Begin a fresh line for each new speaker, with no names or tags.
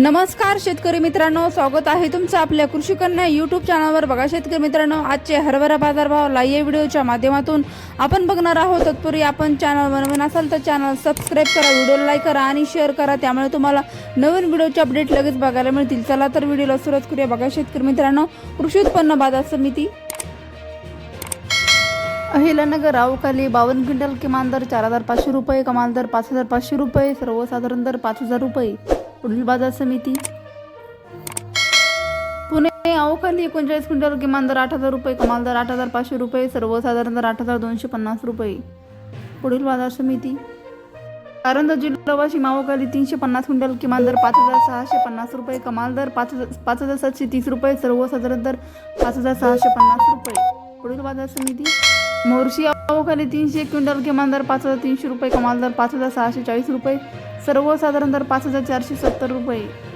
नमस्कार शेतकरी मित्रांनो. स्वागत आहे तुमचं आपल्या कृषी कन्या यूट्यूब चॅनलवर बघा शेतकरी मित्रांनो आजचे हरभरा बाजारभाव लाईव्ह व्हिडिओच्या माध्यमातून आपण बघणार आहोत. तत्पूर्वी आपण चॅनल बनवून असाल तर चॅनल सबस्क्राईब करा व्हिडिओला लाईक करा आणि शेअर करा. त्यामुळे तुम्हाला नवीन व्हिडिओचे अपडेट लगेच बघायला मिळतील. चला तर व्हिडिओला सुरुवात करूया. बघा शेतकरी मित्रांनो कृषी उत्पन्न बाजार समिती. अहिलानगर राऊखाली बावन्न क्विंटल किमान दर चार हजार पाचशे रुपये कमाल दर पाच हजार पाचशे रुपये सर्वसाधारण दर पाच हजार रुपये. पुढील बाजार समिती. पुणे अवखाली एकोणचाळीस क्विंटल किमान दर आठ हजार रुपये कमाल दर आठ हजार पाचशे रुपये सर्वसाधारण दर आठ हजार दोनशे पन्नास रुपये. पुढील बाजार समिती. कारंजा जिल्हा प्रवासी अवकाली तीनशे पन्नास क्विंटल किमान दर पाच हजार सहाशे पन्नास रुपये कमाल दर पाच हजार पाच हजार सातशे तीस रुपये सर्वसाधारण दर पाच हजार सहाशे पन्नास रुपये. पुढील बाजार समिती. मोर्शी अवखाली तीनशे क्विंटल किमान दर पाच हजार तीनशे रुपये कमाल दर पाच हजार सहाशे चाळीस रुपये सर्वसाधारण दर पाच हजार चारशे सत्तर रुपये.